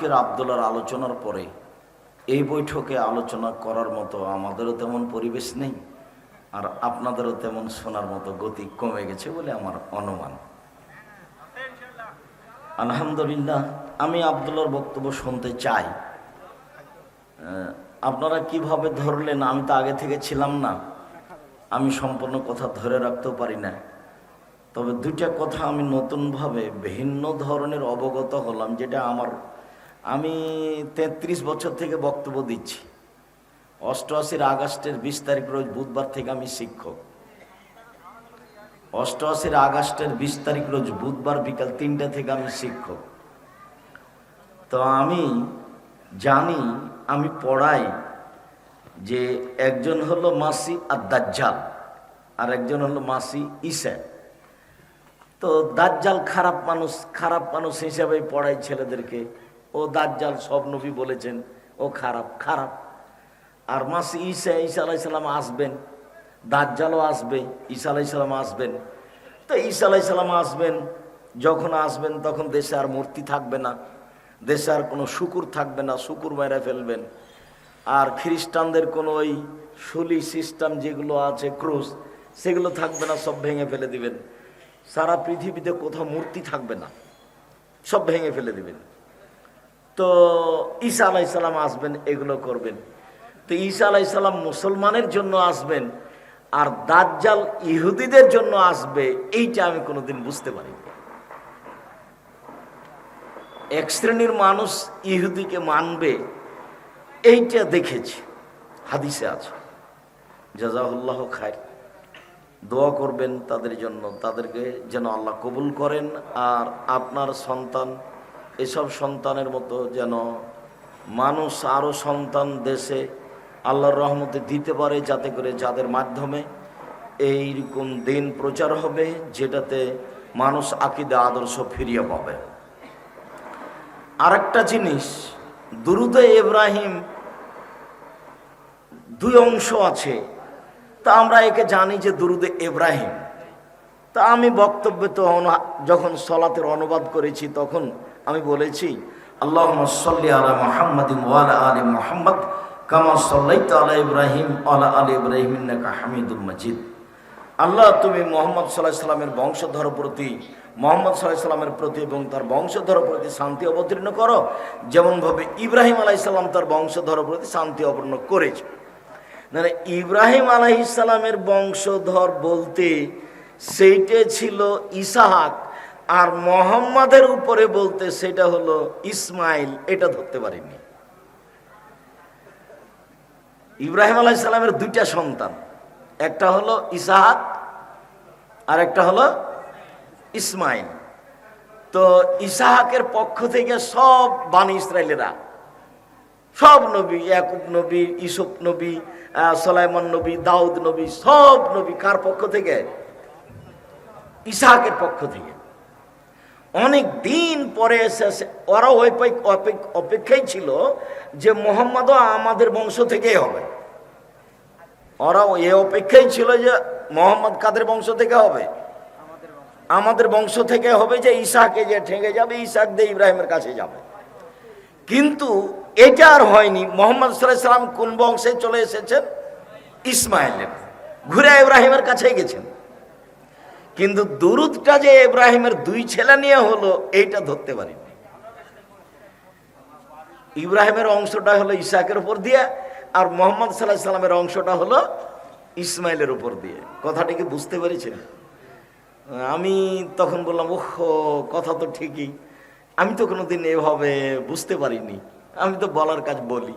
আজকের আবদুল্লার আলোচনার পরে এই বৈঠকে আলোচনা করার মতো আমাদেরও তেমন পরিবেশ নেই আর আপনাদেরও তেমন শোনার মতো গতি কমে গেছে বলে আমার অনুমান। আলহামদুলিল্লাহ, আমি আবদুল্লার বক্তব্য শুনতে চাই। আপনারা কীভাবে ধরলেন? আমি তো আগে থেকে ছিলাম না। আমি সম্পূর্ণ কথা ধরে রাখতেও পারি না। তবে দুইটা কথা আমি নতুনভাবে ভিন্ন ধরনের অবগত হলাম, যেটা আমার আমি তেত্রিশ বছর থেকে বক্তব্য দিচ্ছি। অষ্টআশির আগস্টের বিশ তারিখ রোজ বুধবার থেকে আমি শিক্ষক। অষ্টআশির আগস্টের বিশ তারিখ রোজ বুধবার বিকাল তিনটা থেকে আমি শিক্ষক। তো আমি জানি, আমি পড়াই যে একজন হলো মাসি আর দাজ্জাল, আর একজন হলো মাসি ঈশা তো দাজ্জাল খারাপ মানুষ খারাপ মানুষ হিসাবে পড়াই ছেলেদেরকে। ও দাজ্জাল সব নবী বলেছেন, ও খারাপ খারাপ। আর মাসি ঈসা ঈসা আলাইসাল্লাম আসবেন, দাজ্জালও আসবে, ঈসা আলাইসাল্লাম আসবেন। তো ঈসা আলাইসাল্লাম আসবেন, যখন আসবেন তখন দেশে আর মূর্তি থাকবে না, দেশে আর কোনো শুকুর থাকবে না, শুকুর মেরে ফেলবেন। আর খ্রিস্টানদের কোনো ওই শুলি সিস্টেম যেগুলো আছে, ক্রুশ, সেগুলো থাকবে না, সব ভেঙে ফেলে দিবেন। সারা পৃথিবীতে কোথাও মূর্তি থাকবে না, সব ভেঙে ফেলে দিবেন। তো ঈসা আলাইসাল্লাম আসবেন, এগুলো করবেন। তো ঈসা আলাইসাল্লাম মুসলমানের জন্য আসবেন, আর দাজ্জাল ইহুদিদের জন্য আসবে, এইটা আমি কোনোদিন বুঝতে পারি এক শ্রেণির মানুষ ইহুদিকে মানবে, এইটা দেখেছি, হাদিসে আছে। জাজাহুল্লাহ খায় দোয়া করবেন তাদের জন্য, তাদেরকে যেন আল্লাহ কবুল করেন, আর আপনার সন্তান এসব সন্তানের মতো যেন মানুষ আরও সন্তান দেশে আল্লাহর রহমতে দিতে পারে যাতে করে যাদের মাধ্যমে এইরকম দিন প্রচার হবে, যেটাতে মানুষ আকিদে আদর্শ ফিরিয়ে পাবে। আরেকটা জিনিস, দুরুদে ইব্রাহিম দুই অংশ আছে। তা আমরা একে জানি যে দুরুদে ইব্রাহিম। তা আমি বক্তব্যে তো যখন সলাতের অনুবাদ করেছি, তখন আমি বলেছি আল্লাহ সাল্লি আলা মোহাম্মদ ওয়ালা আলী মোহাম্মদ কামা সাল্লাইত আলা ইব্রাহিম আলা আলী ইব্রাহিম হামিদুল মজিদ। আল্লাহ তুমি মোহাম্মদ সাল্লাহ সাল্লামের বংশধর প্রতি, মোহাম্মদ সাল্লাহ সাল্লামের প্রতি এবং তার বংশধর প্রতি শান্তি অবতীর্ণ করো। যেমনভাবে ইব্রাহিম আলাইসাল্লাম তার বংশধর প্রতি শান্তি অবতীর্ণ করেছে। মানে ইব্রাহিম আলাইসাল্লামের বংশধর বলতে সেইটা ছিল ইসাহাক। আর মোহাম্মদের উপরে বলতে সেটা হলো ইসমাইল, এটা ধরতে পারিনি। ইব্রাহিম আলাইসাল্লামের দুইটা সন্তান, একটা হলো ইসাহাক আর একটা হলো ইসমাইল। তো ইসাহাকের পক্ষ থেকে সব বাণী ইসরায়েলেরা সব নবী, ইয়াকুব নবী, ইসুফ নবী সোলাইমান নবী, দাউদ নবী, সব নবী কার পক্ষ থেকে? ইসাহাকের পক্ষ থেকে। অনেক দিন পরে এসে ওরাও অপেক- অপেক- অপেক্ষাই ছিল যে মোহাম্মদও আমাদের বংশ থেকেই হবে। ওরাও এ অপেক্ষাই ছিল যে মোহাম্মদ কাদের বংশ থেকে হবে? আমাদের বংশ থেকে হবে যে ইসাকে যে ঠেঙে যাবে, ইসাক দিয়ে ইব্রাহিমের কাছে যাবে। কিন্তু এটা আর হয়নি। মোহাম্মদ সাল্লাম কোন বংশে চলে এসেছেন? ইসমাইলের। ঘুরে ইব্রাহিমের কাছে গেছেন। কিন্তু দুরুদটা যে ইব্রাহিমের দুই ছেলে নিয়ে হলো, এইটা ধরতে পারিনি। ইব্রাহিমের অংশটা হলো ইসাকের উপর দিয়ে, আর মোহাম্মদ সাল্লাহ সাল্লামের অংশটা হলো ইসমাইলের উপর দিয়ে। কথাটা কি বুঝতে পেরেছেন? আমি তখন বললাম, ওহ, কথা তো ঠিকই। আমি তো কোনোদিন এভাবে বুঝতে পারিনি। আমি তো বলার কাজ বলি।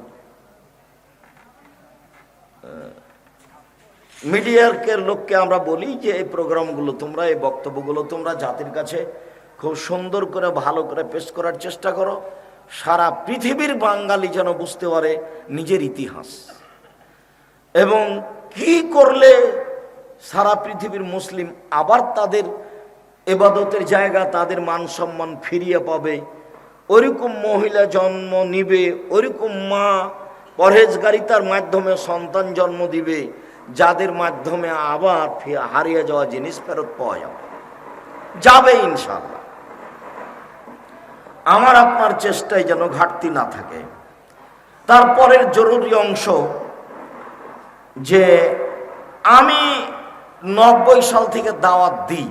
মিডিয়ার লোককে আমরা বলি যে, এই প্রোগ্রামগুলো তোমরা, এই বক্তব্যগুলো তোমরা জাতির কাছে খুব সুন্দর করে, ভালো করে পেশ করার চেষ্টা করো। সারা পৃথিবীর বাঙালি যেন বুঝতে পারে নিজের ইতিহাস। এবং কি করলে সারা পৃথিবীর মুসলিম আবার তাদের এবাদতের জায়গা, তাদের মান সম্মান ফিরিয়ে পাবে? ওরকম মহিলা জন্ম নিবে ওরকম মা পরহেজগারিতার মাধ্যমে সন্তান জন্ম দিবে। যাদের মাধ্যমে আবার হারিয়ে যাওয়া জিনিস ফেরত পাওয়া যাবে। যাবে ইনশাল্লাহ আমার আপনার চেষ্টায় যেন ঘাটতি না থাকে। তারপরের জরুরি অংশ যে আমি নব্বই সাল থেকে দাওয়াত দিই।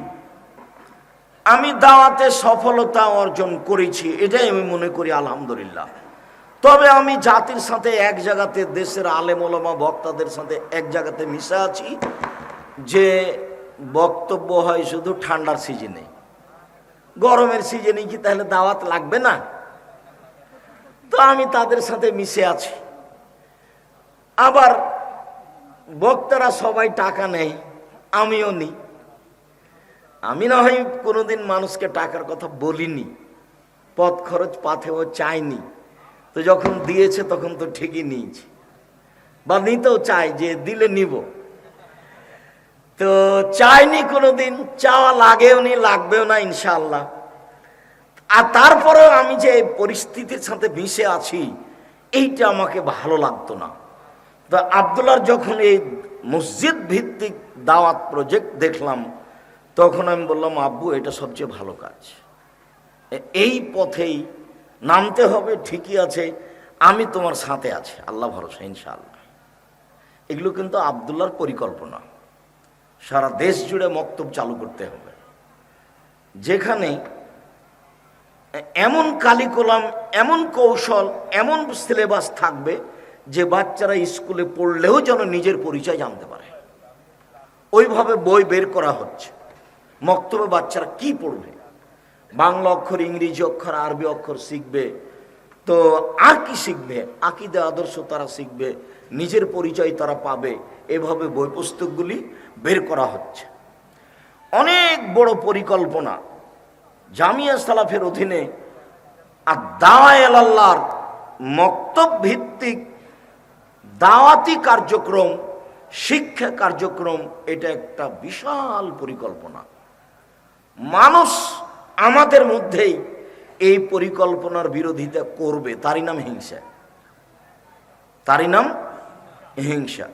আমি দাওয়াতে সফলতা অর্জন করেছি, এটাই আমি মনে করি আলহামদুলিল্লাহ। তবে আমি জাতির সাথে এক জায়গাতে, দেশের আলেমোলামা বক্তাদের সাথে এক জায়গাতে মিশে আছি, যে বক্তব্য হয় শুধু ঠান্ডার সিজনে। গরমের সিজনে কি তাহলে দাওয়াত লাগবে না? তো আমি তাদের সাথে মিশে আছি। আবার বক্তারা সবাই টাকা নেয়, আমিও নিই। আমি না হয় কোনোদিন মানুষকে টাকার কথা বলিনি, পথ খরচ পাথেও চাইনি। তো যখন দিয়েছে তখন তো ঠিকই নিয়েছি। বা নিতেও চাই যে দিলে নিব। তো চাইনি কোনোদিন, চাওয়া লাগেও নি, লাগবেও না ইনশাল্লাহ আর তারপরেও আমি যে পরিস্থিতির সাথে মিশে আছি, এইটা আমাকে ভালো লাগতো না। তো আবদুল্লার যখন এই মসজিদ ভিত্তিক দাওয়াত প্রজেক্ট দেখলাম, তখন আমি বললাম, আব্বু, এটা সবচেয়ে ভালো কাজ। এই পথেই নামতে হবে, ঠিকই আছে, আমি তোমার সাথে আছি। আল্লাহ ভরসা, ইনশাআল্লাহ। এগুলো কিন্তু আবদুল্লার পরিকল্পনা। সারা দেশ জুড়ে মক্তব চালু করতে হবে। যেখানে এমন কালিকুলাম এমন কৌশল, এমন সিলেবাস থাকবে যে বাচ্চারা স্কুলে পড়লেও যেন নিজের পরিচয় জানতে পারে। ওইভাবে বই বের করা হচ্ছে। মক্তবে বাচ্চারা কি পড়বে? বাংলা অক্ষর, ইংরেজি অক্ষর, আরবি অক্ষর শিখবে। তো আর কি শিখবে? আকিদে আদর্শ তারা শিখবে, নিজের পরিচয় তারা পাবে। এভাবে বই পুস্তকগুলি বের করা হচ্ছে। অনেক বড় পরিকল্পনা জামিয়া সালাফের অধীনে আর দাওয়াল আল্লাহর মক্তব ভিত্তিক দাওয়াতি কার্যক্রম, শিক্ষা কার্যক্রম, এটা একটা বিশাল পরিকল্পনা। মানুষ আমাদের মধ্যেই এই পরিকল্পনার বিরোধিতা করবে। তারই নাম হিংসা। তারই নাম হিংসা।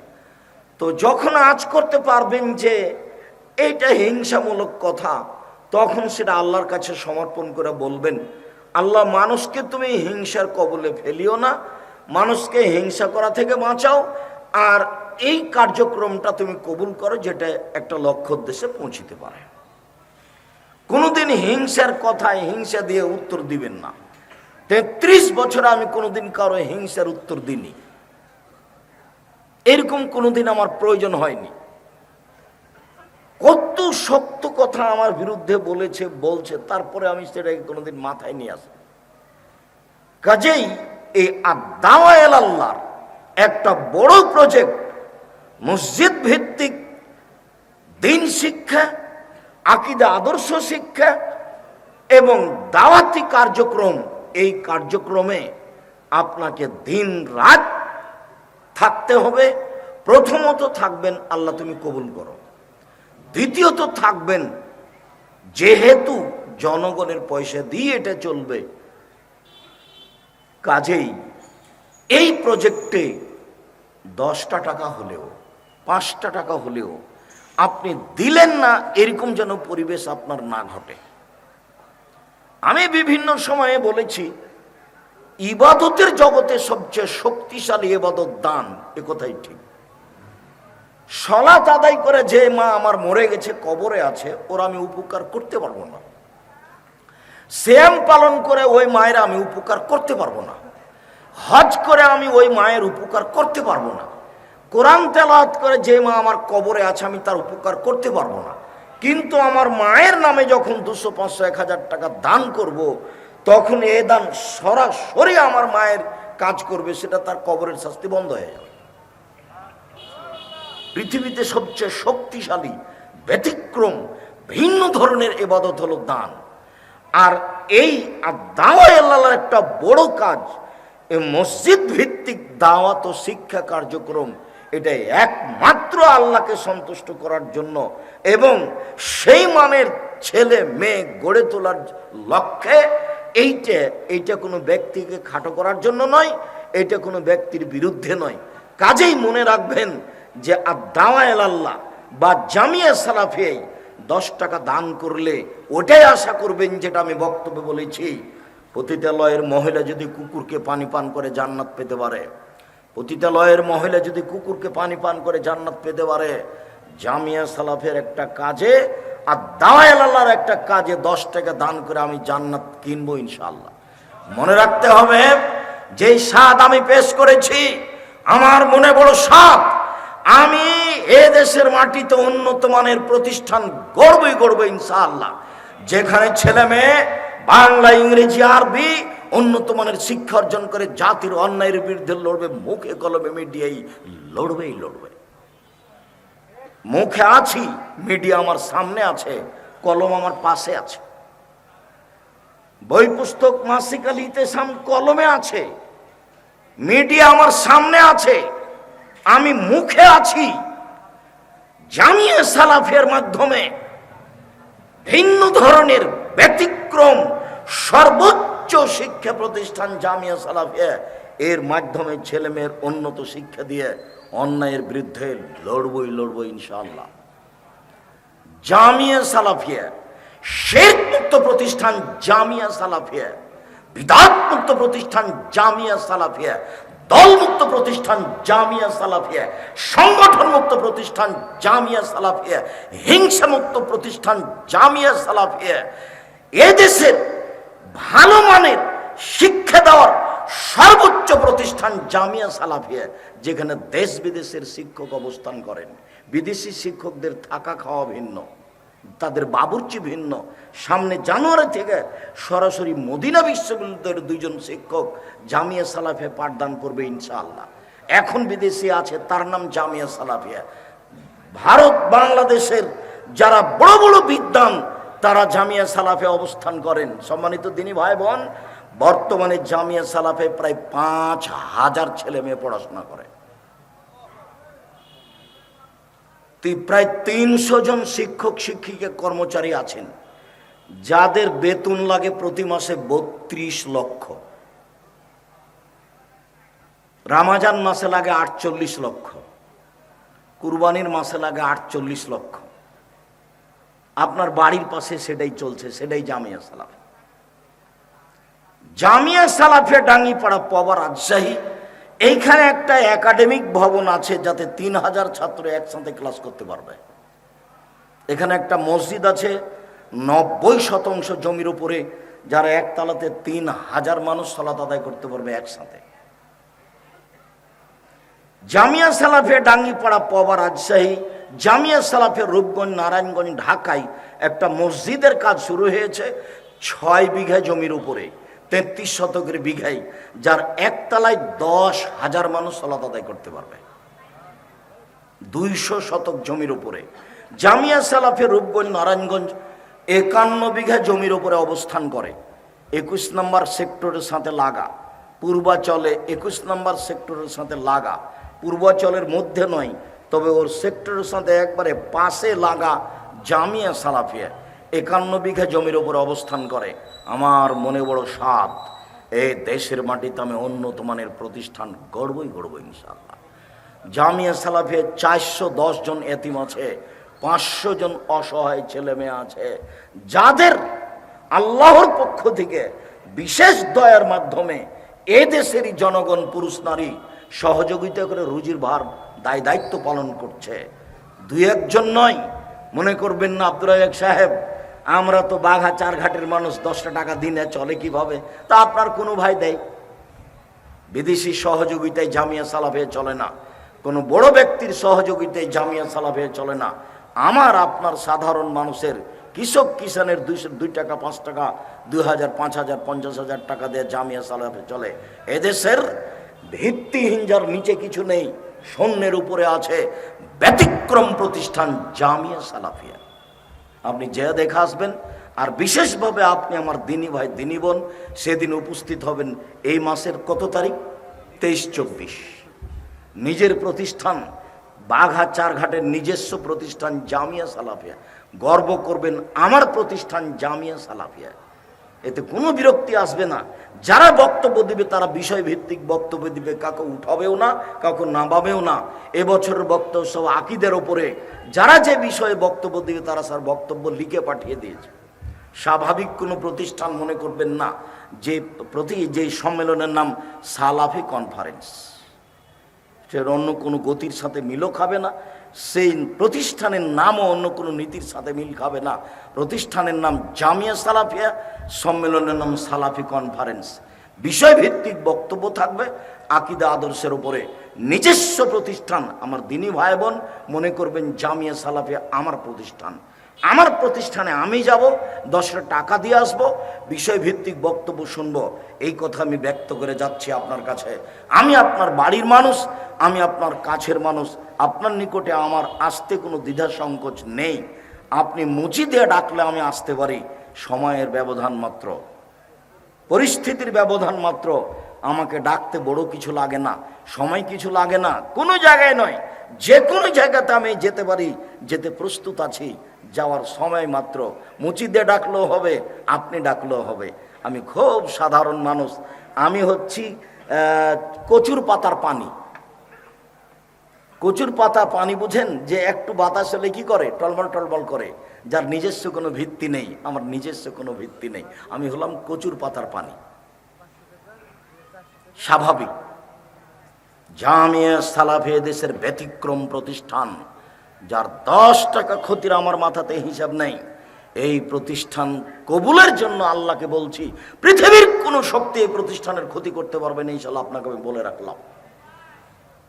তো যখন আজ করতে পারবেন যে এইটা হিংসামূলক কথা, তখন সেটা আল্লাহর কাছে সমর্পণ করে বলবেন, আল্লাহ, মানুষকে তুমি হিংসার কবলে ফেলিও না, মানুষকে হিংসা করা থেকে বাঁচাও, আর এই কার্যক্রমটা তুমি কবুল করো, যেটা একটা লক্ষ্য উদ্দেশ্যে পৌঁছিতে পারে। কোনোদিন হিংসার কথায় হিংসা দিয়ে উত্তর দিবেন না। তেত্রিশ বছরে আমি কোনোদিন কারও হিংসার উত্তর দিইনি। এরকম কোনোদিন আমার প্রয়োজন হয়নি। কত শক্ত কথা আমার বিরুদ্ধে বলেছে, বলছে, তারপরে আমি সেটাকে কোনোদিন মাথায় নিয়ে আসি। কাজেই এই আদাওয়াল আল্লাহর একটা বড় প্রজেক্ট মসজিদ ভিত্তিক দিন শিক্ষা আকিদা, আদর্শ শিক্ষা এবং দাওয়াতি কার্যক্রম, এই কার্যক্রমে আপনাকে দিন রাত থাকতে হবে। প্রথমত থাকবেন, আল্লাহ তুমি কবুল করো। দ্বিতীয়ত থাকবেন, যেহেতু জনগণের পয়সা দিয়ে এটা চলবে, কাজেই এই প্রজেক্টে দশটা টাকা হলেও, পাঁচটা টাকা হলেও আপনি দিলেন না, এরকম যেন পরিবেশ আপনার না ঘটে। আমি বিভিন্ন সময়ে বলেছি, ইবাদতের জগতে সবচেয়ে শক্তিশালী এবাদত দান, এ কথাই ঠিক। সলাত আদায় করে যে মা আমার মরে গেছে, কবরে আছে, ওর আমি উপকার করতে পারব না। শ্যাম পালন করে ওই মায়ের আমি উপকার করতে পারব না। হজ করে আমি ওই মায়ের উপকার করতে পারব না। কোরআন তেলাওয়াত করে যে মা আমার কবরে আছে, আমি তার উপকার করতে পারব না কিন্তু আমার মায়ের নামে যখন দুশো, পাঁচশো, এক হাজার টাকা দান করব। তখন এ দান সরাসরি আমার মায়ের কাজ করবে, সেটা তার কবরের শাস্তি বন্ধ হয়ে যাবে পৃথিবীতে সবচেয়ে শক্তিশালী, ব্যতিক্রম, ভিন্ন ধরনের এবাদত হলো দান আর এই দাওয়া আল্লাহর একটা বড় কাজ মসজিদ ভিত্তিক দাওয়াত ও শিক্ষা কার্যক্রম এটা একমাত্র আল্লাহকে সন্তুষ্ট করার জন্য এবং সেই মানের ছেলে, মেয়ে গড়ে তোলার লক্ষ্যে এইটা এইটা কোনো ব্যক্তিকে খাটো করার জন্য নয়, এটা কোনো ব্যক্তির বিরুদ্ধে নয়। কাজেই মনে রাখবেন যে আদাওয়াল আল্লাহ বা জামিয়া সালাফিয়াই দশ টাকা দান করলে ওটাই আশা করবেন যেটা আমি বক্তব্যে বলেছি পতিতালয়ের মহিলা যদি কুকুরকে পানি পান করে জান্নাত পেতে পারে। পতিতালয়ের মহিলা যদি কুকুরকে পানি পান করে জান্নাত পেতে পারে, জামিয়া সালাফের একটা কাজে আর দাওয়াল আল্লাহর একটা কাজে দশ টাকা দান করে আমি জান্নাত কিনবো ইনশাল্লাহ মনে রাখতে হবে, যেই স্বাদ আমি পেশ করেছি, আমার মনে বড় স্বাদ, আমি এ দেশের মাটিতে উন্নত মানের প্রতিষ্ঠান গড়বই গড়বো ইনশাআল্লাহ। যেখানে ছেলে মেয়ে, বাংলা, ইংরেজি, আরবি উন্নত মানের শিক্ষা অর্জন করে জাতির অন্যায়ের বিরুদ্ধে লড়বে, মুখে কলমে মিডিয়াই লড়বেই লড়বে। মুখে আছি, মিডিয়া আমার সামনে আছে, কলম আমার পাশে আছে। বই পুস্তক মাসিকালিতে সাম কলমে আছে, মিডিয়া আমার সামনে আছে, আমি মুখে আছি। জামিয়া সালাফের মাধ্যমে ভিন্ন ধরনের ব্যতিক্রম, সর্বোচ্চ শিক্ষা প্রতিষ্ঠান জামিয়া সালাফিয়া, এর মাধ্যমে ছেলে মেয়ের উন্নত শিক্ষা দিয়ে অন্যায়ের বিরুদ্ধে লড়বই লড়বো ইনশাআল্লাহ। জামিয়া সালাফিয়া শেখ মুক্ত প্রতিষ্ঠান জামিয়া সালাফিয়া বিদাত মুক্ত প্রতিষ্ঠান জামিয়া সালাফিয়া দল মুক্ত প্রতিষ্ঠান জামিয়া সালাফিয়া সংগঠন মুক্ত প্রতিষ্ঠান জামিয়া সালাফিয়া হিংসা মুক্ত প্রতিষ্ঠান জামিয়া সালাফিয়া, এদেশের ভালো মানের শিক্ষা দেওয়ার সর্বোচ্চ প্রতিষ্ঠান জামিয়া সালাফিয়া, যেখানে দেশ বিদেশের শিক্ষক অবস্থান করেন। বিদেশি শিক্ষকদের থাকা খাওয়া ভিন্ন, তাদের বাবুর্চি ভিন্ন। সামনে জানুয়ারি থেকে সরাসরি মদিনা বিশ্ববিদ্যালয়ের দুইজন শিক্ষক জামিয়া সালাফে পাঠদান করবে ইনশাআল্লাহ। এখন বিদেশি আছে, তার নাম জামিয়া সালাফিয়া। ভারত, বাংলাদেশের যারা বড় বড় বিদ্যান তারা জামিয়া সালাফে অবস্থান করেন। সম্মানিত দিনী ভাই বোন, বর্তমানে জামিয়া সালাফে প্রায় পাঁচ হাজার ছেলে মেয়ে পড়াশোনা করে। প্রায় তিনশো জন শিক্ষক, শিক্ষিকা, কর্মচারী আছেন। যাদের বেতন লাগে প্রতি মাসে বত্রিশ লক্ষ। রামাজান মাসে লাগে আটচল্লিশ লক্ষ। কুরবানির মাসে লাগে আটচল্লিশ লক্ষ। আপনার বাড়ির পাশে সেটাই চলছে, সেটাই জামিয়া সালাফ। জামিয়া সালাফে ডাঙ্গিপাড়া পবা রাজশাহী, এইখানে একটা একাডেমিক ভবন আছে যাতে তিন হাজার ছাত্র একসাথে ক্লাস করতে পারবে। এখানে একটা মসজিদ আছে, নব্বই শতাংশ জমির উপরে, যারা একতলাতে তিন হাজার মানুষ সলাত আদায় করতে পারবে একসাথে। জামিয়া সালাফে ডাঙ্গিপাড়া পবা রাজশাহী জামিয়া সালাফের রূপগঞ্জ, নারায়ণগঞ্জ, ঢাকায় একটা মসজিদের কাজ শুরু হয়েছে ছয় বিঘা জমির উপরে, তেত্রিশ শতকের বিঘাই যার একতলায় দশ হাজার মানুষ সলাত আদায় করতে পারবে। দুইশো শতক জমির উপরে। জামিয়া সালাফে রূপগঞ্জ, নারায়ণগঞ্জ একান্ন বিঘা জমির উপরে অবস্থান করে। একুশ নম্বর সেক্টরের সাথে লাগা। পূর্বাচলে একুশ নম্বর সেক্টরের সাথে লাগা। পূর্বাচলের মধ্যে নয় তবে ওর সেক্টরের সাথে একবারে পাশে লাগা জামিয়া সালাফিয়া একান্ন বিঘা জমির ওপর অবস্থান করে। আমার মনে বড় স্বাদ এই দেশের মাটিতে আমি উন্নত মানের প্রতিষ্ঠান গড়বই গড়ব ইনশাল্লাহ জামিয়া সালাফে চারশো দশ জন এতিম আছে, পাঁচশো জন অসহায় ছেলে মেয়ে আছে, যাদের আল্লাহর পক্ষ থেকে বিশেষ দয়ার মাধ্যমে এ দেশেরই জনগণ, পুরুষ, নারী সহযোগিতা করে রুজির ভার দায় দায়িত্ব পালন করছে। দুই একজন নয়। মনে করবেন না আব্দুল রাজাক সাহেব, আমরা তো বাঘা চার ঘাটের মানুষ, দশটা টাকা দিনে চলে কীভাবে? তা আপনার কোনো ভাই দেয় বিদেশি সহযোগিতায় জামিয়া সালাফে চলে না। কোনো বড় ব্যক্তির সহযোগিতায় জামিয়া সালাফে চলে না। আমার, আপনার সাধারণ মানুষের কৃষক কিষানের দুইশো দুই টাকা, পাঁচ টাকা, দুই হাজার, পাঁচ হাজার, পঞ্চাশ হাজার টাকা দিয়ে জামিয়া সালাফে চলে। এদেশের ভিত্তিহীন যার নিচে কিছু নেই। শূন্যের উপরে আছে ব্যতিক্রম প্রতিষ্ঠান জামিয়া সালাফিয়া। আপনি যে দেখে আসবেন, আর বিশেষভাবে আপনি আমার দিনী ভাই, দিনী বোন, সেদিন উপস্থিত হবেন এই মাসের কত তারিখ? তেইশ চব্বিশ। নিজের প্রতিষ্ঠান, বাঘা চারঘাটের নিজস্ব প্রতিষ্ঠান জামিয়া সালাফিয়া। গর্ব করবেন, আমার প্রতিষ্ঠান জামিয়া সালাফিয়া। এতে কোনো বিরক্তি আসবে না। যারা বক্তব্য দিবে, তারা বিষয় ভিত্তিক বক্তব্য দিবে। কাউকে উঠাবেও না, কাউকে নামাবেও না। এবছরের বক্তব্য সব আকিদের ওপরে। যারা যে বিষয়ে বক্তব্য দিবে, তারা স্যার বক্তব্য লিখে পাঠিয়ে দিয়েছে। স্বাভাবিক কোনো প্রতিষ্ঠান মনে করবেন না, যে প্রতি যে সম্মেলনের নাম সালাফি কনফারেন্স। সেটা অন্য কোনো গতির সাথে মিলও খাবে না। সেই প্রতিষ্ঠানের নামও অন্য কোনো নীতির সাথে মিল খাবে না। প্রতিষ্ঠানের নাম জামিয়া সালাফিয়া, সম্মেলনের নাম সালাফি কনফারেন্স। বিষয়ভিত্তিক বক্তব্য থাকবে আকিদা আদর্শের উপরে। নিজস্ব প্রতিষ্ঠান, আমার দিনী ভাই বোন মনে করবেন জামিয়া সালাফিয়া আমার প্রতিষ্ঠান। আমার প্রতিষ্ঠানে আমি যাব, দশটা টাকা দিয়ে আসব, বিষয়ভিত্তিক বক্তব্য শুনব। এই কথা আমি ব্যক্ত করে যাচ্ছি আপনার কাছে। আমি আপনার বাড়ির মানুষ, আমি আপনার কাছের মানুষ। আপনার নিকটে আমার আসতে কোনো দ্বিধা সংকোচ নেই। আপনি মুচি দিয়ে ডাকলে আমি আসতে পারি। সময়ের ব্যবধান মাত্র। পরিস্থিতির ব্যবধান মাত্র। আমাকে ডাকতে বড় কিছু লাগে না, সময় কিছু লাগে না, কোনো জায়গায় নয়। যে কোনো জায়গাতে আমি যেতে পারি, যেতে প্রস্তুত আছি, যাওয়ার সময় মাত্র। মুচিদে ডাকলেও হবে, আপনি ডাকলেও হবে। আমি খুব সাধারণ মানুষ। আমি হচ্ছি কচুর পাতার পানি। কচুর পাতা পানি বুঝেন যে একটু বাতাস হলে কি করে? টলমল টলমল করে। যার নিজস্ব কোনো ভিত্তি নেই, আমার নিজস্ব কোনো ভিত্তি নেই। আমি হলাম কচুর পাতার পানি। স্বাভাবিক। জামিয়া সালাফে দেশের ব্যতিক্রম প্রতিষ্ঠান, যার দশ টাকা ক্ষতির আমার মাথাতে হিসাব নেই। এই প্রতিষ্ঠান কবুলের জন্য আল্লাহকে বলছি, পৃথিবীর কোনো শক্তি এই প্রতিষ্ঠানের ক্ষতি করতে পারবে না ইনশাল্লাহ আপনাকে আমি বলে রাখলাম।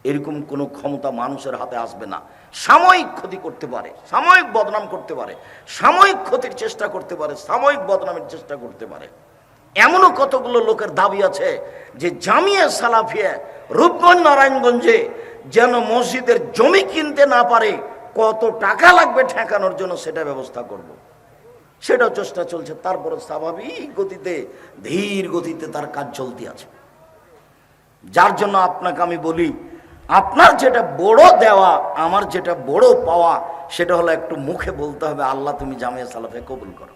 এরকম কোনো ক্ষমতা মানুষের হাতে আসবে না। সাময়িক ক্ষতি করতে পারে, সাময়িক বদনাম করতে পারে, সাময়িক ক্ষতির চেষ্টা করতে পারে, সাময়িক বদনামের চেষ্টা করতে পারে। এমনও কতগুলো লোকের দাবি আছে যে জামিয়া সালাফিয়া রূপগঞ্জ, নারায়ণগঞ্জে যেন মসজিদের জমি কিনতে না পারে, কত টাকা লাগবে ঠেকানোর জন্য সেটা ব্যবস্থা করব। সেটাও চেষ্টা চলছে, তারপরে স্বাভাবিক গতিতে, ধীর গতিতে তার কাজ চলতে আছে। যার জন্য আপনাকে আমি বলি আপনার যেটা বড় দেওয়া, আমার যেটা বড় পাওয়া, সেটা হলো একটু মুখে বলতে হবে, আল্লাহ তুমি জামিয়া সালাফে কবুল করো।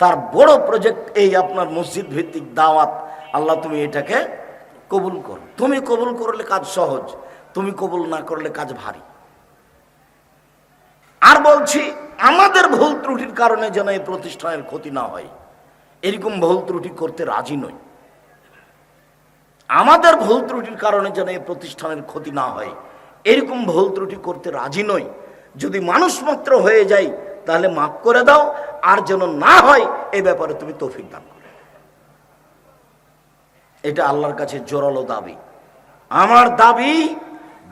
তার বড় প্রজেক্ট এই আপনার মসজিদ ভিত্তিক দাওয়াত, আল্লাহ তুমি এটাকে কবুল করো। তুমি কবুল করলে কাজ সহজ, তুমি কবুল না করলে কাজ ভারী। আর বলছি, আমাদের ভুল ত্রুটির কারণে যেন এই প্রতিষ্ঠানের ক্ষতি না হয়। এরকম ভুল ত্রুটি করতে রাজি নই। আমাদের ভুল ত্রুটির কারণে যেন এই প্রতিষ্ঠানের ক্ষতি না হয়। এরকম ভুল ত্রুটি করতে রাজি নই। যদি মানুষ মাত্র হয়ে যায় তাহলে মাফ করে দাও। আর যেন না হয়, এ ব্যাপারে তুমি তৌফিক দান করো। এটা আল্লাহর কাছে জোরালো দাবি। আমার দাবি,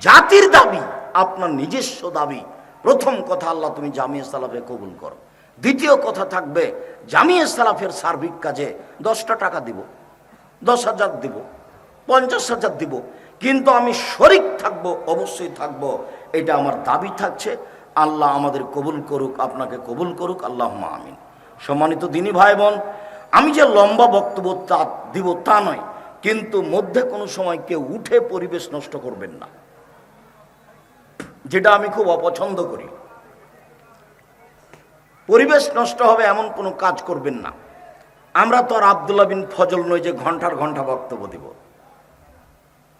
জাতির দাবি, আপনার নিজস্ব দাবি। প্রথম কথা আল্লাহ তুমি জামিয়া সালাফে কবুল করো। দ্বিতীয় কথা থাকবে, জামিয়া সালাফের সার্বিক কাজে দশটা টাকা দিব। দশ হাজার দিব। পঞ্চাশ হাজার দিব। কিন্তু আমি শরিক থাকব, অবশ্যই থাকব। এটা আমার দাবি থাকছে। আল্লাহ আমাদের কবুল করুক, আপনাকে কবুল করুক। আল্লাহ আমিন। সম্মানিত দিনী ভাই বোন আমি যে লম্বা বক্তব্য তা দিব তা নয়, কিন্তু মধ্যে কোনো সময় কেউ উঠে পরিবেশ নষ্ট করবেন না। যেটা আমি খুব অপছন্দ করি। পরিবেশ নষ্ট হবে এমন কোনো কাজ করবেন না। আমরা তো আর আবদুল্লাহ বিন ফজল নই যে ঘণ্টার ঘণ্টা বক্তব্য দিব।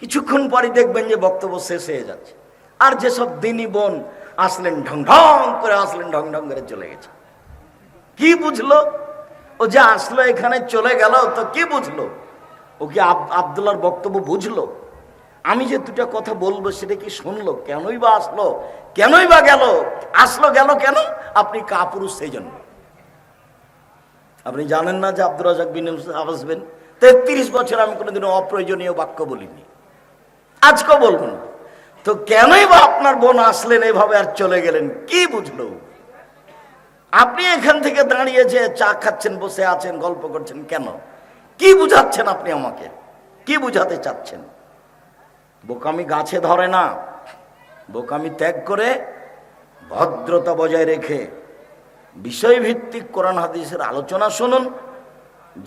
কিছুক্ষণ পরে দেখবেন যে বক্তব্য শেষ হয়ে যাচ্ছে। আর যেসব দিনী বোন আসলেন ঢং ঢং করে আসলেন, ঢং ঢং করে চলে গেছে। কি বুঝলো? ও যে আসলো, এখানে চলে গেল, তো কি বুঝলো? ও কি আব- আবদুল্লাহর বক্তব্য বুঝলো? আমি যে দুটা কথা বলব সেটা কি শুনলো? কেনই বা আসলো? কেনই বা গেল? আসলো গেল কেন? আপনি কাপুরুষ সেই জন্য। আপনি জানেন না যে আব্দুর রাজাক বিন আসবেন তেত্রিশ বছর আমি কোনোদিনও অপ্রয়োজনীয় বাক্য বলিনি। আজকেও বলব তো কেনই বা আপনার বোন আসলেন এভাবে আর চলে গেলেন? কি বুঝলো? আপনি এখান থেকে দাঁড়িয়ে যে চা খাচ্ছেন, বসে আছেন, গল্প করছেন কেন? কি বুঝাচ্ছেন আপনি আমাকে? কি বুঝাতে চাচ্ছেন? বোকামি গাছে ধরে না। বোকামি ত্যাগ করে ভদ্রতা বজায় রেখে বিষয়ভিত্তিক কোরআন হাদিসের আলোচনা শুনুন,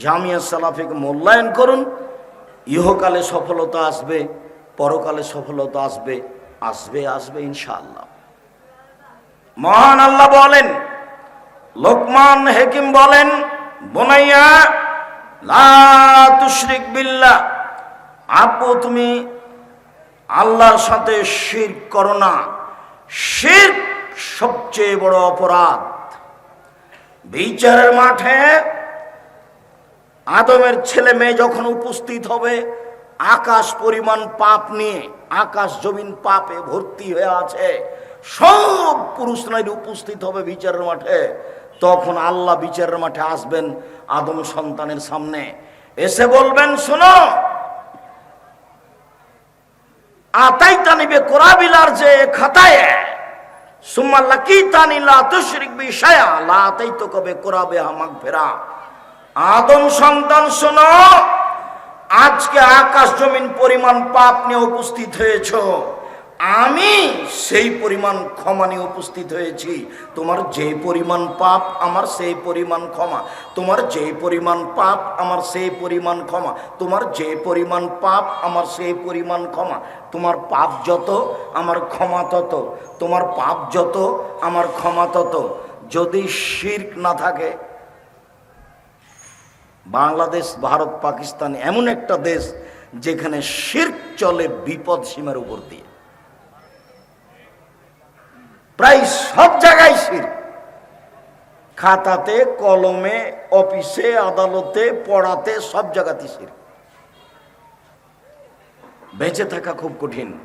জামিয়া সালাফিকে মূল্যায়ন করুন, ইহকালে সফলতা আসবে। পরকালে সফলতা আসবে আসবে আসবে ইনশাআল্লাহ। মহান আল্লাহ বলেন, লোকমান হেকিম বলেন, বোনাইয়া তুশরিক বিল্লাহ, আপু তুমি আল্লাহর সাথে শির করো না। শির সবচেয়ে বড় অপরাধ। বিচারের মাঠে আদমের ছেলে মেয়ে যখন উপস্থিত হবে আকাশ পরিমাণ পাপ নিয়ে আকাশ জমিন পাপে ভর্তি হয়ে আছে। সব পুরুষ নারী উপস্থিত হবে বিচারের মাঠে। তখন আল্লাহ বিচারের মাঠে আসবেন আদম সন্তানের সামনে। এসে বলবেন, শোনো আতাই তানিবে কোরাবিলার যে খাতায় লা তো কবে ফেরা আদম সন্তান, শোনো আজকে আকাশ জমিন পরিমাণ পাপ নিয়ে উপস্থিত হয়েছ। আমি সেই পরিমাণ ক্ষমা নিয়ে উপস্থিত হয়েছি। তোমার যে পরিমাণ পাপ, আমার সেই পরিমাণ ক্ষমা। তোমার যে পরিমাণ পাপ, আমার সেই পরিমাণ ক্ষমা। তোমার যে পরিমাণ পাপ, আমার সেই পরিমাণ ক্ষমা। তোমার পাপ যত, আমার ক্ষমা তত। তোমার পাপ যত, আমার ক্ষমা তত। যদি শির্ক না থাকে বাংলাদেশ, ভারত, পাকিস্তান এমন একটা দেশ যেখানে শির্ক চলে বিপদ সীমার উপর দিয়ে। প্রায় সব জায়গায় শির্ক। খাতাতে, কলমে, অফিসে, আদালতে, পড়াতে, সব জায়গাতে শির্ক। বেঁচে থাকা খুব কঠিন।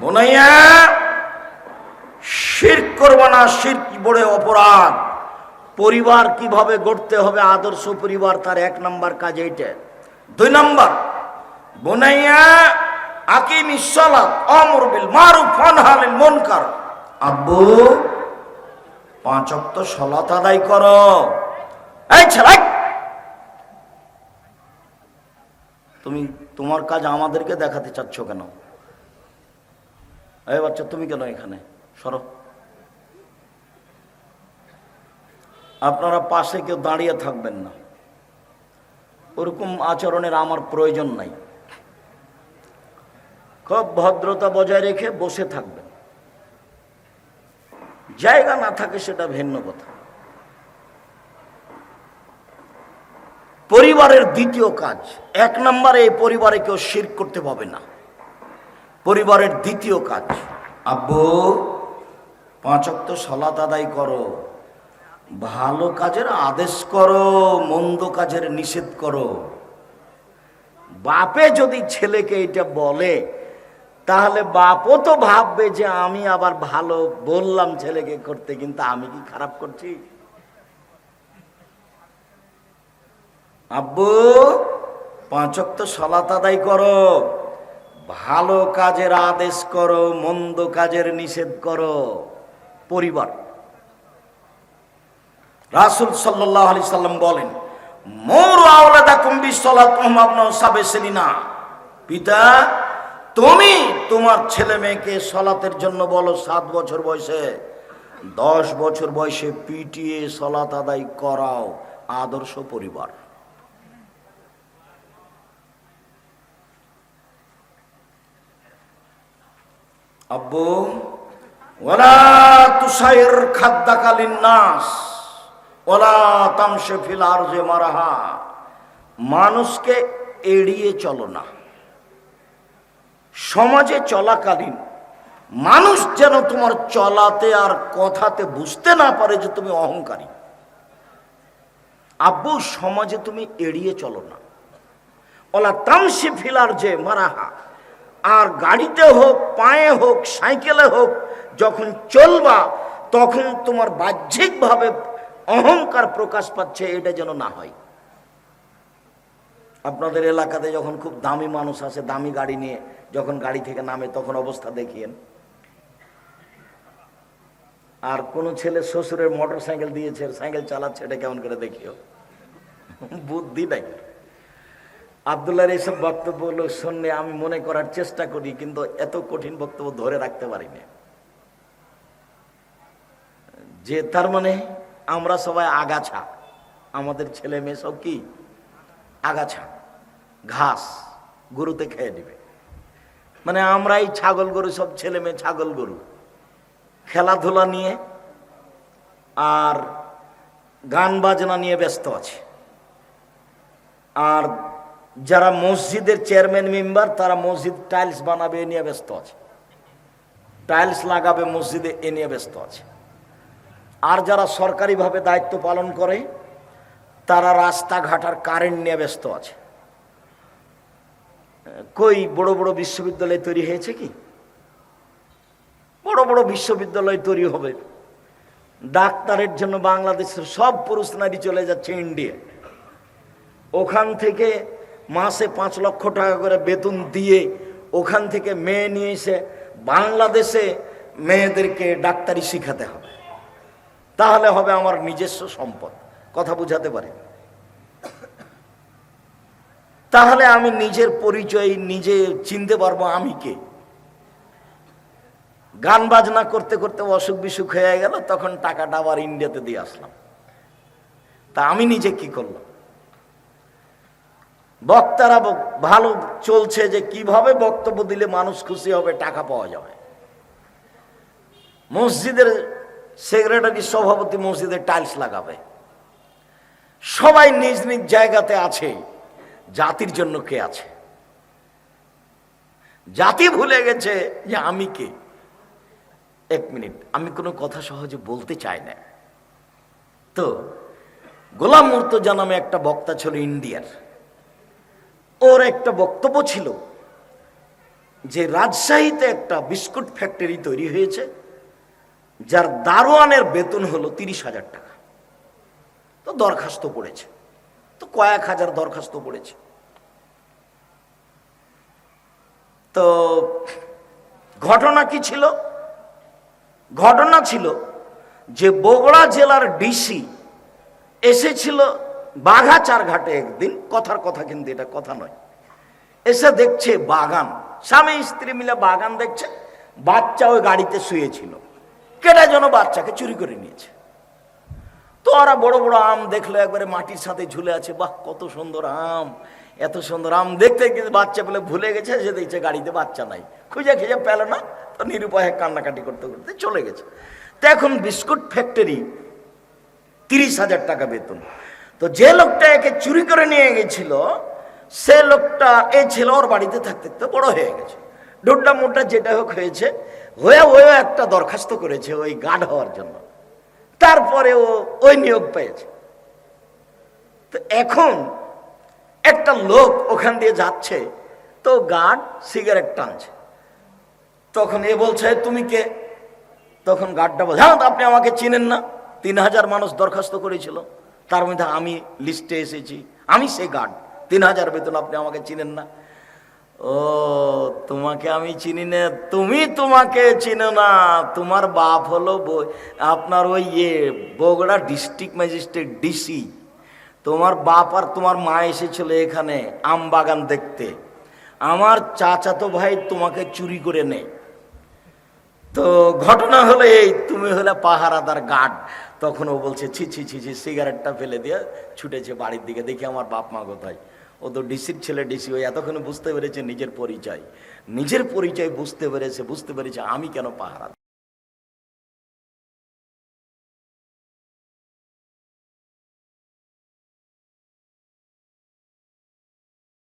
বোনাইয়া শির করব না, শির্ক বড় অপরাধ। পরিবার কীভাবে গড়তে হবে, আদর্শ পরিবার তার এক নাম্বার কাজ এইটা। দুই নাম্বার, বোনাইয়া আকিম ইসলাত অমর বিল মারুফ আনহালিল মুনকার। আব্বু, পাঁচ অক্ত সলাত আদায় করো। এই ছেলাই তুমি তোমার কাজ আমাদেরকে দেখাতে চাচ্ছ কেন? এই বাচ্চা, তুমি কেন এখানে? সরো। আপনারা পাশে কেউ দাঁড়িয়ে থাকবেন না। ওরকম আচরণের আমার প্রয়োজন নাই। খুব ভদ্রতা বজায় রেখে বসে থাকবেন। জায়গা না থাকে সেটা ভিন্ন কথা। পরিবারের দ্বিতীয় কাজ, এক নম্বরে এই পরিবারে কেউ শির করতে পাবে না। পরিবারের দ্বিতীয় কাজ, আব্বু পাঁচক্ত সলাত আদায় করো। ভালো কাজের আদেশ করো, মন্দ কাজের নিষেধ করো। বাপে যদি ছেলেকে এটা বলে, তাহলে বাপও তো ভাববে যে আমি আবার ভালো বললাম ছেলেকে করতে, কিন্তু আমি কি খারাপ করছি? আব্বু পাঁচক তো সলাত আদায় করো। ভালো কাজের আদেশ করো, মন্দ কাজের নিষেধ করো। পরিবার। রাসুল সাল্লাহ আলি সাল্লাম বলেন, মোর আওলাদা কুম্বি সলাত সাবে সেলিনা পিতা, তুমি তোমার ছেলে মেয়েকে সলাতের জন্য বলো, সাত বছর বয়সে। দশ বছর বয়সে পিটিয়ে সলাত আদায় করাও আদর্শ পরিবার। আব্বু ওলা তুষাইর খাদ্যাকালীন নাস ওলা তামসে ফিল আর যে মারাহা। মানুষকে এড়িয়ে চলো না। সমাজে চলাকালীন মানুষ যেন তোমার চলাতে আর কথাতে বুঝতে না পারে যে তুমি অহংকারী। আব্বু, সমাজে তুমি এড়িয়ে চলো না। ওলা তামসি ফিলার যে মারাহা। আর গাড়িতে হোক, পায়ে হোক, সাইকেলে হোক, যখন চলবা, তখন তোমার বাহ্যিকভাবে অহংকার প্রকাশ পাচ্ছে, এটা যেন না হয়। আপনাদের এলাকাতে যখন খুব দামি মানুষ আসে, দামি গাড়ি নিয়ে যখন গাড়ি থেকে নামে, তখন অবস্থা দেখিয়েন আর কোন ছেলে শ্বশুরের মোটর সাইকেল দিয়েছে, সাইকেল চালাচ্ছে, এটা কেমন করে দেখিও? বুদ্ধি নাই। আবদুল্লাহর এইসব বক্তব্য শুনলে আমি মনে করার চেষ্টা করি, কিন্তু এত কঠিন বক্তব্য ধরে রাখতে পারি না। যে তার মানে আমরা সবাই আগাছা। আমাদের ছেলে মেয়ে সব কি? আগাছা। ঘাস। গরুতে খেয়ে নেবে। মানে আমরাই ছাগল গরু, সব ছেলে মেয়ে ছাগল গরু। খেলাধুলা নিয়ে আর গান বাজনা নিয়ে ব্যস্ত আছে। আর যারা মসজিদের চেয়ারম্যান মেম্বার, তারা মসজিদ টাইলস বানাবে এ নিয়ে ব্যস্ত আছে। টাইলস লাগাবে মসজিদে এ নিয়ে ব্যস্ত আছে। আর যারা সরকারিভাবে দায়িত্ব পালন করে, তারা রাস্তাঘাট আর কারেন্ট নিয়ে ব্যস্ত আছে। কই বড় বড় বিশ্ববিদ্যালয় তৈরি হয়েছে কি? বড় বড় বিশ্ববিদ্যালয় তৈরি হবে। ডাক্তারের জন্য বাংলাদেশের সব পুরুষ নারী চলে যাচ্ছে ইন্ডিয়া ওখান থেকে মাসে পাঁচ লক্ষ টাকা করে বেতন দিয়ে ওখান থেকে মেয়ে নিয়ে এসে বাংলাদেশে মেয়েদেরকে ডাক্তারি শিখাতে হবে। তাহলে হবে আমার নিজস্ব সম্পদ। কথা বুঝাতে পারি? তাহলে আমি নিজের পরিচয় নিজে চিনতে পারব আমি কে? গান বাজনা করতে করতে অসুখ বিসুখ হয়ে গেল, তখন টাকাটা আবার ইন্ডিয়াতে দিয়ে আসলাম। তা আমি নিজে কি করলাম? বক্তারা ভালো চলছে যে কীভাবে বক্তব্য দিলে মানুষ খুশি হবে, টাকা পাওয়া যাবে। মসজিদের সেক্রেটারি সভাপতি মসজিদে টাইলস লাগাবে। সবাই নিজ নিজ জায়গাতে আছে, জাতির জন্য কে আছে? জাতি ভুলে গেছে যে আমি কে। এক মিনিট, আমি কোনো কথা সহজে বলতে চাই না। তো, গোলাম মুর্তজা নামে একটা বক্তা ছিল ইন্ডিয়ার। ওর একটা বক্তব্য ছিল যে, রাজশাহীতে একটা বিস্কুট ফ্যাক্টরি তৈরি হয়েছে। যার দারোয়ানের বেতন হলো তিরিশ হাজার টাকা। তো দরখাস্ত পড়েছে। তো কয়েক হাজার দরখাস্ত পড়েছে। তো ঘটনা কি ছিল? ঘটনা ছিল যে বগুড়া জেলার ডিসি এসেছিল বাঘাচার ঘাটে একদিন। কথার কথা কিন্তু এটা কথা নয়। এসে দেখছে বাগান। স্বামী স্ত্রী মিলে বাগান দেখছে। বাচ্চা ওই গাড়িতে শুয়েছিল। কেটা যেন বাচ্চাকে চুরি করে নিয়েছে? তো ওরা বড় বড় আম দেখল, একবারে মাটির সাথে ঝুলে আছে। বাহ, কত সুন্দর আম, এত সুন্দর আম দেখতে কিন্তু বাচ্চা পেলে ভুলে গেছে, সে দেখছে গাড়িতে বাচ্চা নাই। খুঁজে খুঁজে পেল না, তো নিরুপায় কান্নাকাটি করতে করতে চলে গেছে। তো এখন বিস্কুট ফ্যাক্টরি তিরিশ হাজার টাকা বেতন। তো যে লোকটা একে চুরি করে নিয়ে গেছিল, সে লোকটা, এ ছিল ওর বাড়িতে থাকতে থাকতে বড় হয়ে গেছে। ডোড্ডা মোটা যেটা হোক হয়েছে হয়ে হয়ে একটা দরখাস্ত করেছে ওই গার্ড হওয়ার জন্য। তারপরে ও ওই নিয়োগ পেয়েছে। তো এখন একটা লোক ওখান দিয়ে যাচ্ছে, তো গার্ড সিগারেট টানছে। তখন এ বলছে, তুমি কে? তখন গার্ডটা বলছে হ্যাঁ আপনি আমাকে চিনেন না। তিন হাজার মানুষ দরখাস্ত করেছিল। তার মধ্যে আমি লিস্টে এসেছি। আমি সেই গার্ড। তিন হাজার বেতন আপনি আমাকে চিনেন না। ও, তোমাকে আমি চিনি না, তুমি তোমাকে চিনো না, তোমার বাপ হলো আপনার ওই ইয়ে বগুড়া ডিস্ট্রিক্ট ম্যাজিস্ট্রেট ডিসি। তোমার বাপ আর তোমার মা এসেছিল এখানে আম বাগান দেখতে। আমার চাচাতো ভাই তোমাকে চুরি করে নেয় তো ঘটনা হলো এই, তুমি হলে পাহারাদার গার্ড। তখন ও বলছে, ছি ছি ছি ছি সিগারেটটা ফেলে দিয়ে ছুটেছে বাড়ির দিকে, দেখি আমার বাপ মা কোথায়। ও তো ডিসির ছেলে ডিসি ওই এতক্ষণ বুঝতে পেরেছে নিজের পরিচয় নিজের পরিচয় বুঝতে পেরেছে বুঝতে পেরেছে আমি কেন পাহারা?